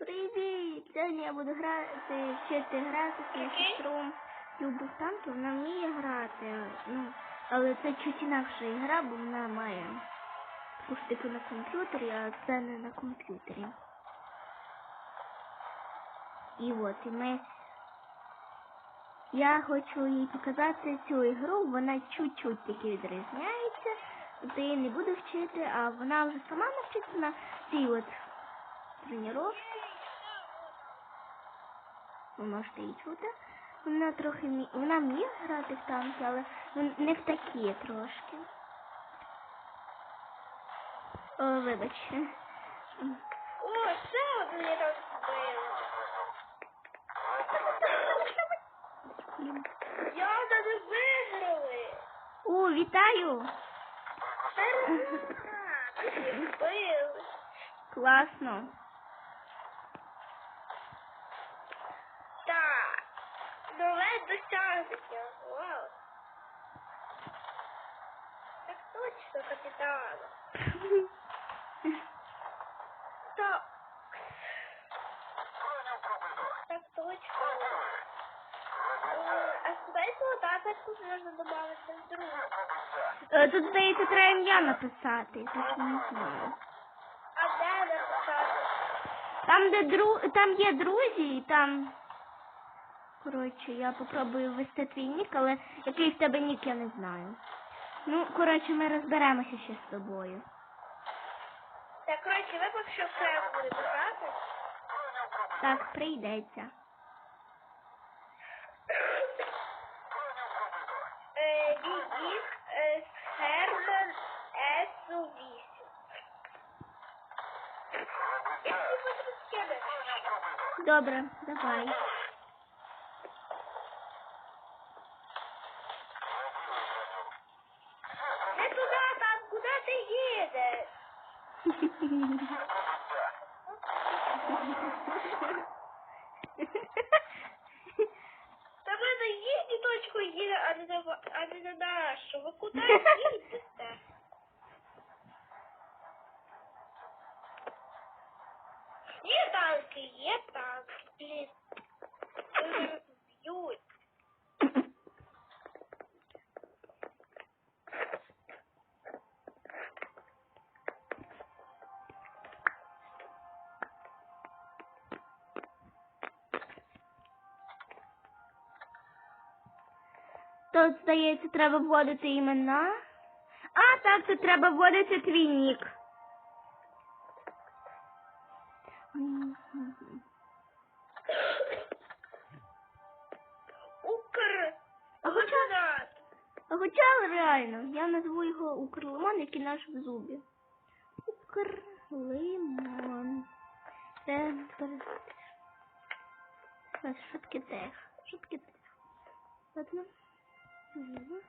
Привіт! Сьогодні я буду грати, вчити грати з сестрою Любу Станку. Вона вміє грати, ну, але це чуть інакша ігра, бо вона має штуку на комп'ютері, а це не на комп'ютері. І от, і ми. Я хочу їй показати цю ігру, вона чуть-чуть таки відрізняється. Її не буду вчити, а вона вже сама навчиться на цій от тренувці. Ви можете її чути. Вона трохи вмі... вона вміє грати в танки, але ну, не в такі трошки. О, вибачте. О, один я там збила. Я не виграли. О, вітаю! Класно. Так. Нове досягнення. Вау. Так точно, капітан. Так. Так точно. Е, А куди золота тут можна додати другу? Е, Тут, здається, треба ім'я написати, так не знаю. А де написати? Там, де дру... там є друзі, і там. Коротше, я попробую ввести твій нік, але який в тебе нік, я не знаю. Ну, коротше, ми розберемося ще з тобою. Так, коротше, ви поки що окремо будете грати. Так, прийдеться. Е, Відік е, Херман С8. Я не буду схеми. Добре, давай. Не туди, там, куди ти їдеш? Та ми на їхню точку їде, а не на, а не на нашу. Ви куди їдете? Є танки, є танки, б'ють. Тут, здається, треба вводити імена. А, так, тут треба вводити твій нік. Реально, я назву його Укрлимон, який наш в зубі. Укрлимон. Це шутки тех. Шутки тех. Ладно. Зліва.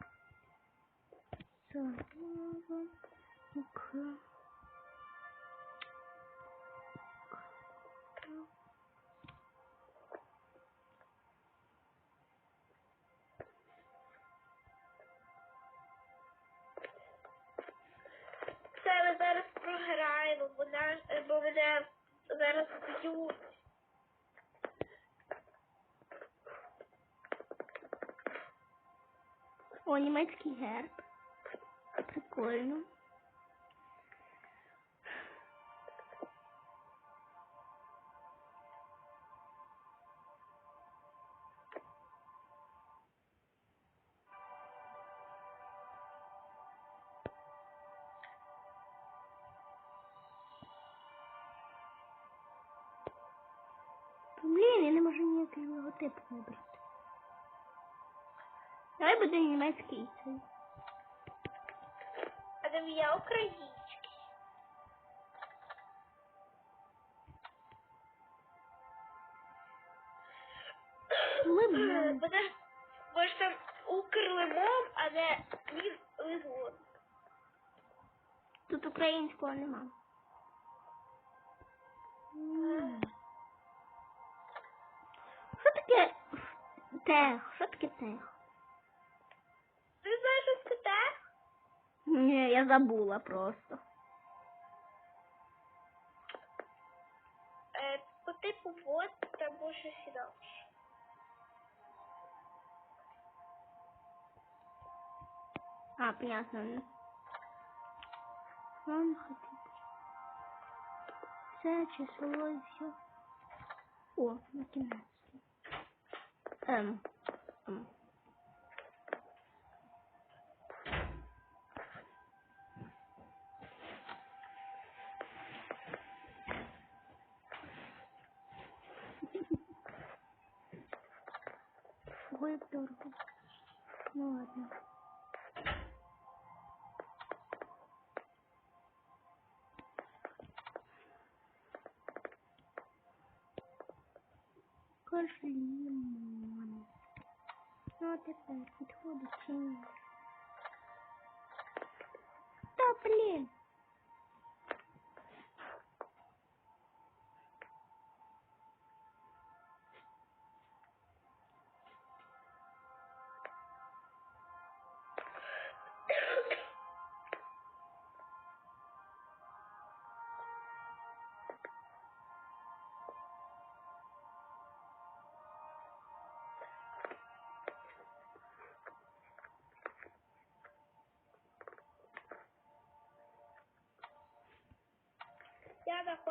Програємо, бо, наш, бо мене зараз б'ють. О, німецький герб. Прикольно. Блін, я не можу ніякий логотип вибрати. Давай буде німецький цей. А там я український. Лимон. Буде, може там укрлимон, а не міг. Тут українського нема. Що таке тех? Що таке тех? Ти знаєш, що це те? Ні, я забула просто. Е, тут типу вот там може інакше. А, понятно. Вам хотите. Це число і все. О, наконец. Ем. Ой, як дорого. Ну ладно. Кошлімон. Ну, а тепер підходить чи ні?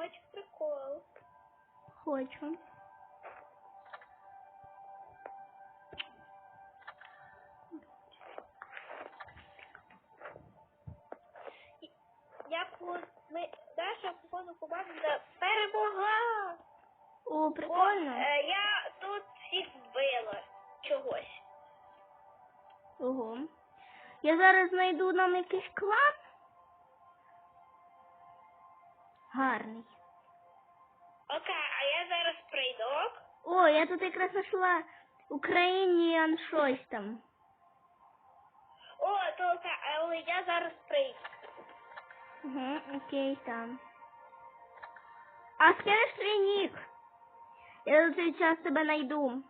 Хочу прикол. Хочу. Я ми наша походу команда перемогла. О, О, е, я тут всіх вбила чогось. Ого. Я зараз знайду нам якийсь клан. Я тут якраз знайшла Україніан щось там. О, то окей, але я зараз прийду. Угу, окей, там. А скажеш свій нік? Я за цей час тебе найду.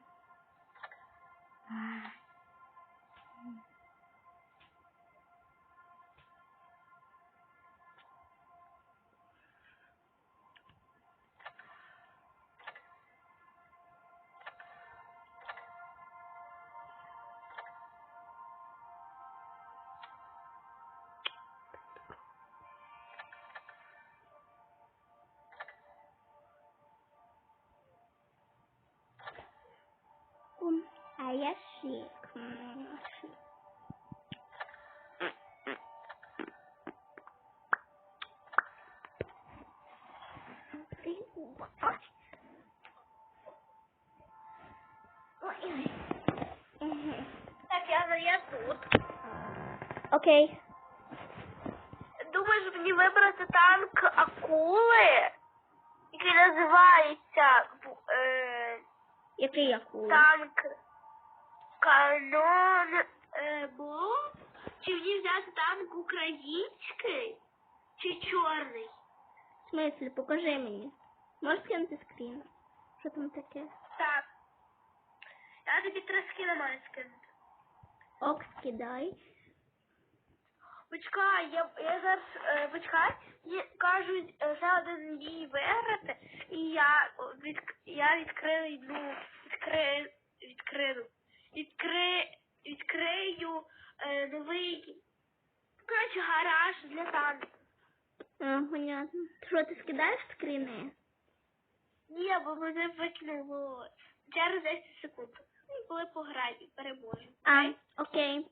Так, я, я тут. Окей. Думаєш мені вибрати танк акули, який називається е, Який акула? танк канон е? Чи мені взяти танк український чи чорний? В смислі, покажи мені. Можеш скинути скрін? Що там таке? Так. Я тобі три скини маю скинути. Ок, скидай. Почекай, я, я зараз е, почекай, і кажуть е, ще один бій виграти, і я від, я відкрию, ну, відкрию, відкрию, відкри, відкрию е, новий, коротше, гараж для танку. А, понятно. Що, ти скидаєш скріни? Ні, бо мене викинуло через 10 секунд. Коли пограю і переможу. А, Окей?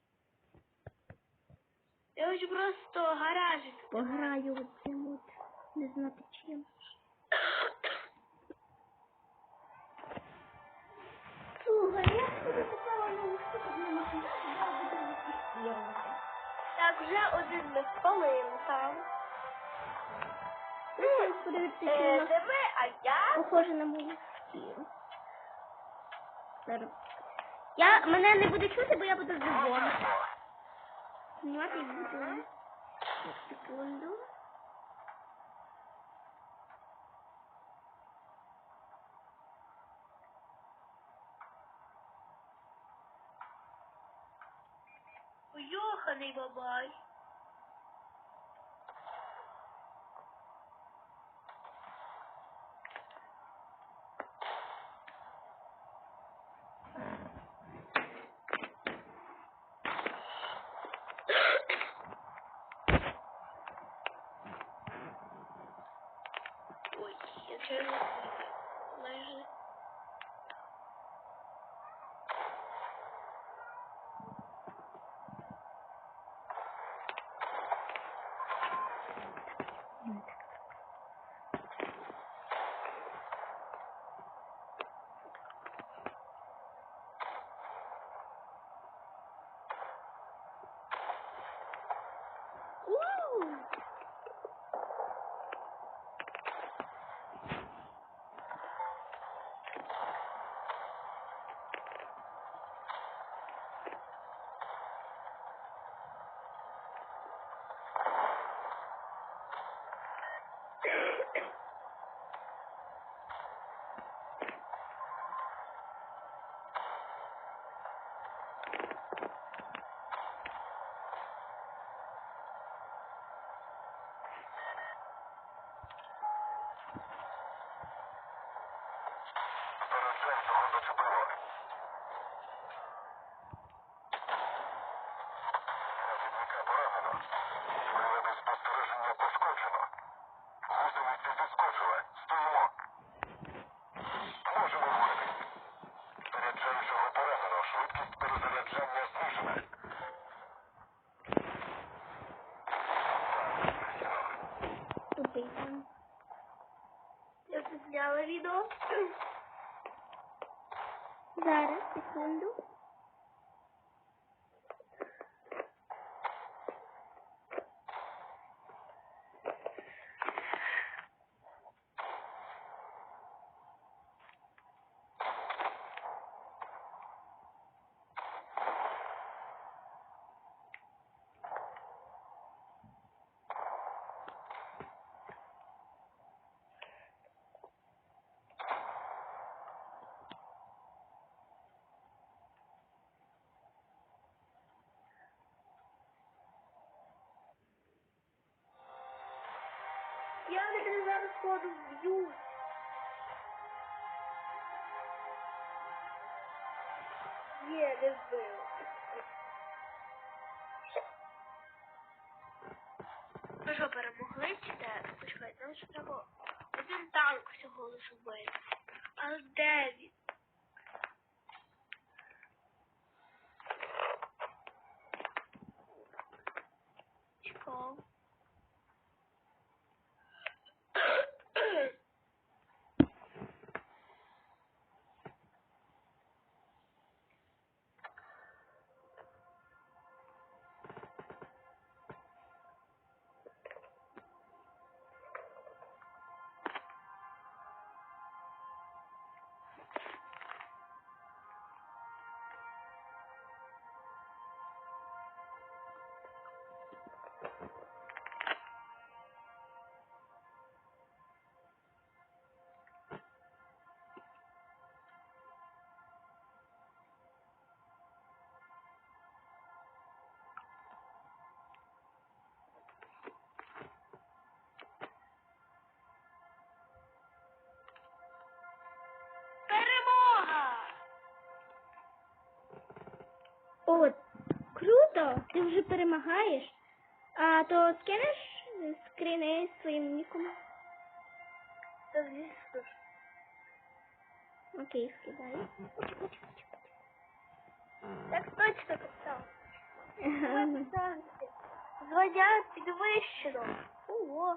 Я хочу просто гаражик. Пограю цим от. Не знати чим. Слухай, я собі купила нову штуку, не можу. Так, вже один ми спалили там. Подивитися, чи Е, диви, а я похоже на мою шкіру. Зараз. Я, мене не буде чути, бо я буду дзвонити. Знімати буду. Секунду. Йоханий бабай. Тут зняла відео. Зараз, секунду. Я тебе зараз ходу вб'ю. Є, не вбив. Ну що, перемогли чи де? Почекайте, нам ще треба один танк всього лише вбити. А де він? О, круто! Ти вже перемагаєш. А то скинеш скріни своїм ніком? Та звісно. Окей, скидаю. Так точно писав. Звання підвищено. Ого.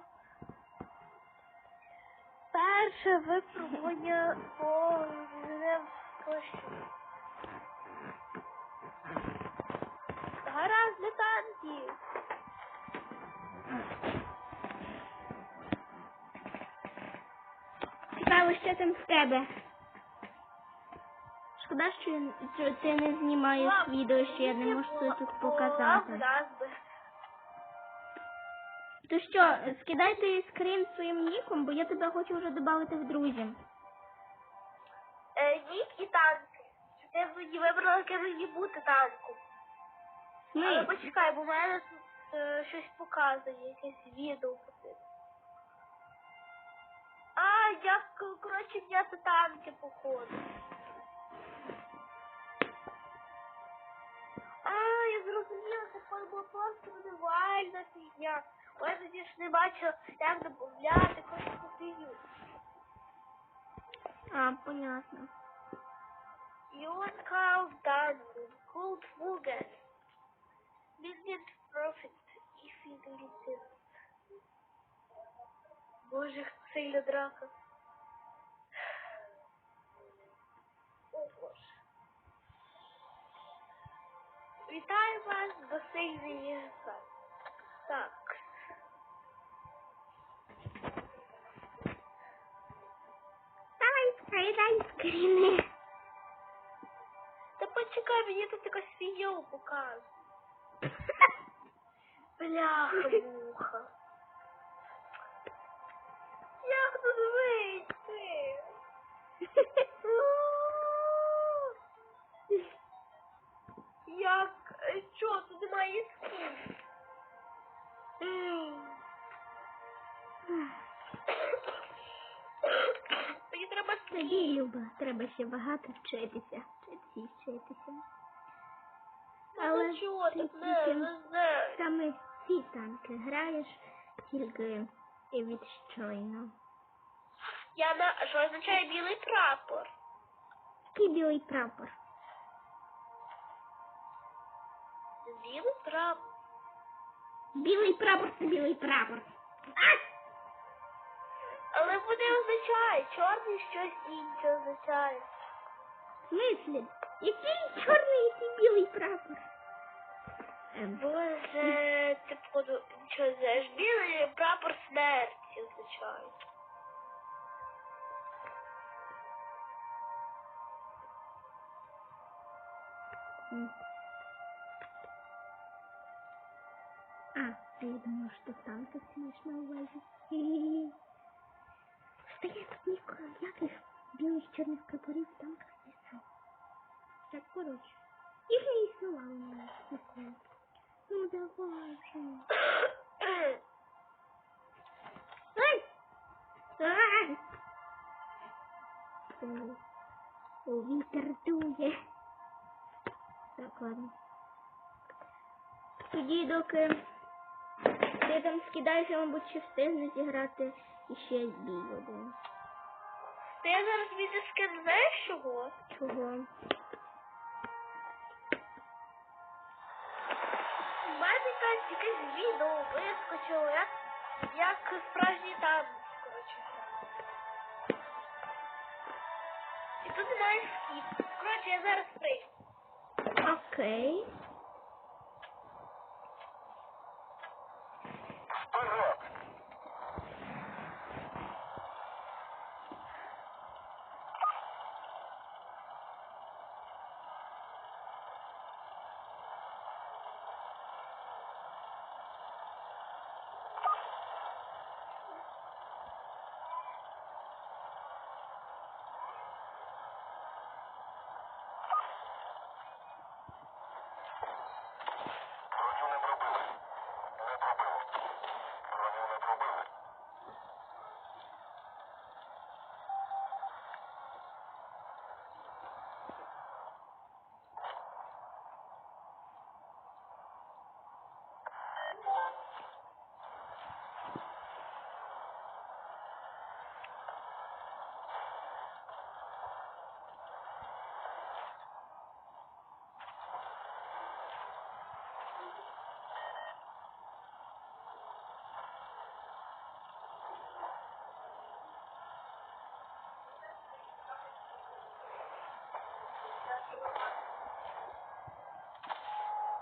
Перше випробування по точно. Гаразд для танків. Цікаво, що там в тебе. Шкода, що, я- що ти не знімаєш відео, що я не можу це тут показати. То що, скидай той скрін своїм ніком, бо я тебе хочу вже додати в друзі. Е, нік і танки. Ти мені вибрала, яке мені бути танком. Але почекай, бо в мене тут е, щось показує, якесь відео. А, я, коротше, м'ясо танки, походу. А, я зрозуміла, це було просто визивальна фігня. Ой, тоді ж не бачила, як додати, коротше, фігню. А, понятно. Johan Karl Danum, Gold Mugen. Million profit if it. Боже, як сильна драка. О, Боже. Вітаю вас до гри. Так. Давай, скидай скріни. Та почекай, мені тут якось відео показує. Бляха-муха. Як тут вийти? Як? Е, Що, тут немає скін? Мені треба Тобі. Люба, треба ще багато вчитися. Вчитися вчитися. Але Ну, чого ти не тільки везе? саме в танки граєш тільки від щойно. Я на що означає білий прапор? Який білий прапор. Білий прапор. Білий прапор це білий прапор. А! Але вони означає, чорний щось інше означає. В смислі? Який чорний, який білий прапор? Боже, ти поду, що знаєш, білий прапор смерті означає. А, я думала, що танки всі маєш на увазі. Тут ніколи ніяких білих чорних прапорів в танках не. Так, коротше. Їх не існувало ніколи. Ну давай вже. Ай! Ай! Вітер дує. Так, ладно. Тоді, доки ти там скидаєшся, мабуть, ще встигне зіграти іще бій один. Ти зараз відео скину, чого? Чого? Якесь відео вискочило, як, як справжній танець, коротше. І тут немає скіп. Коротше, я зараз прийду. Окей. Вперед! Броню не пробили. Не пробили. Броню не пробили.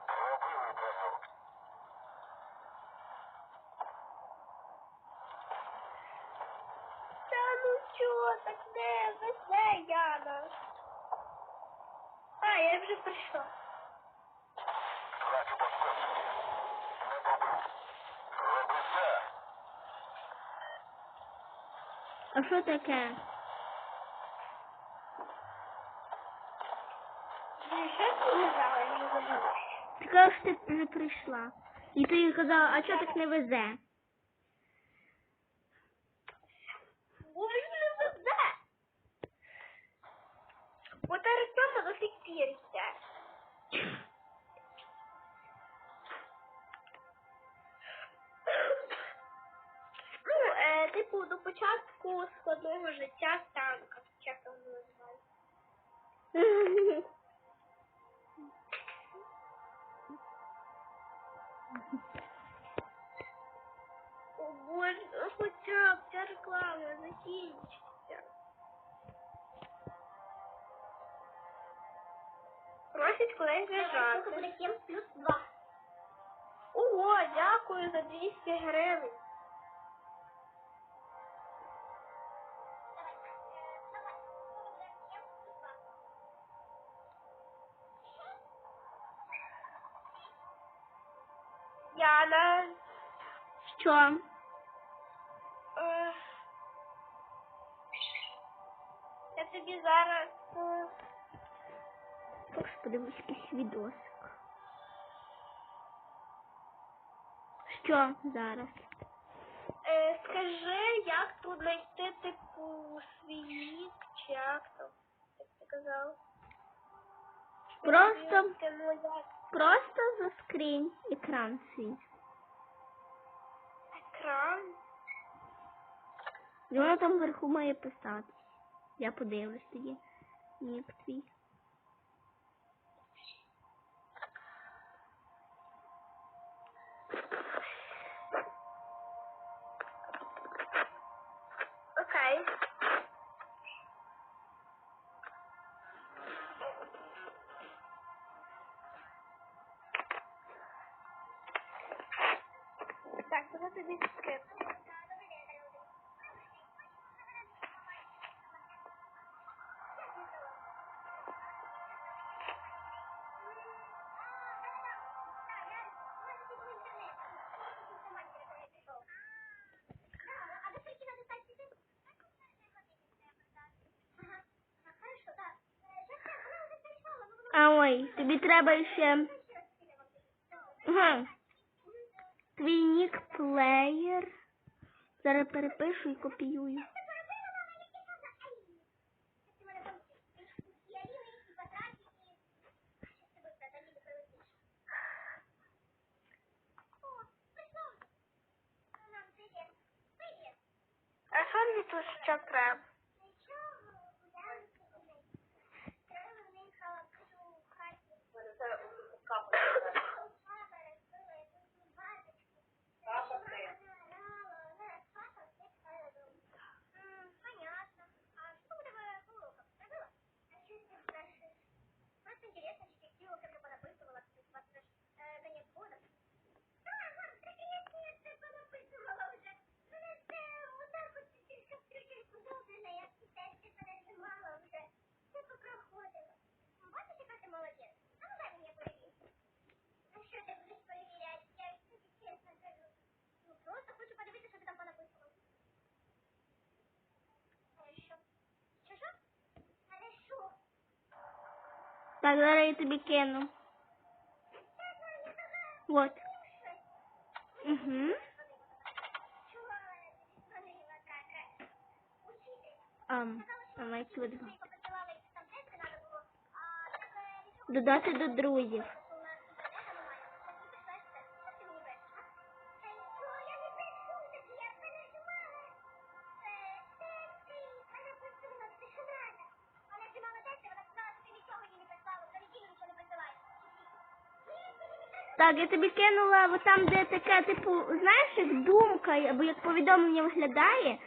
Пробили броню. Та ну чого так не везе, Яна? А, я вже все. А що таке? Ну, ти кажеш, що ти не прийшла. І ти казала, а чого так не везе? Просить кудись лежати. буде 7 плюс 2. Ого, дякую за 200 гривень. Яна, Що? е, я тобі зараз Господи, якийсь відосик. Що зараз? е, скажи, як тут знайти типу свій нік, чи як то, як ти казав? Просто, просто заскрінь екран свій. екран. І воно там вверху має писатись. Я подивлюсь тоді. Нік твій. Ой, тобі треба ще. Твій нік плеєр. Зараз перепишу і копіюю. Так, зараз я тобі кину. Вот. Угу. Ам, давай сюди. Додати до друзів. Я тобі кинула от там, де таке, типу, знаєш, як думка, або як повідомлення виглядає,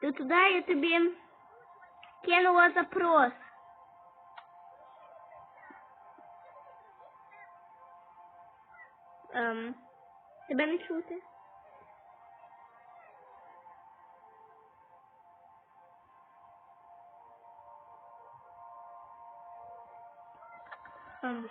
то туди я тобі кинула запрос. Ем, тебе не чути? Ем,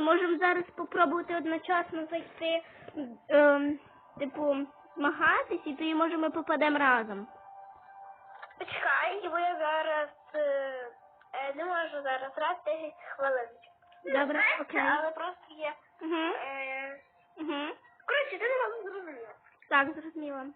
Ми можемо зараз спробувати одночасно зайти, ем, типу, змагатись, і тоді може ми попадемо разом. Почекай, бо я зараз е, е, не можу зараз раз 10 хвилин. Добре, окей. Але просто є. Угу. Е, Угу. коротше, ти не можеш зрозуміти. Так, зрозуміла.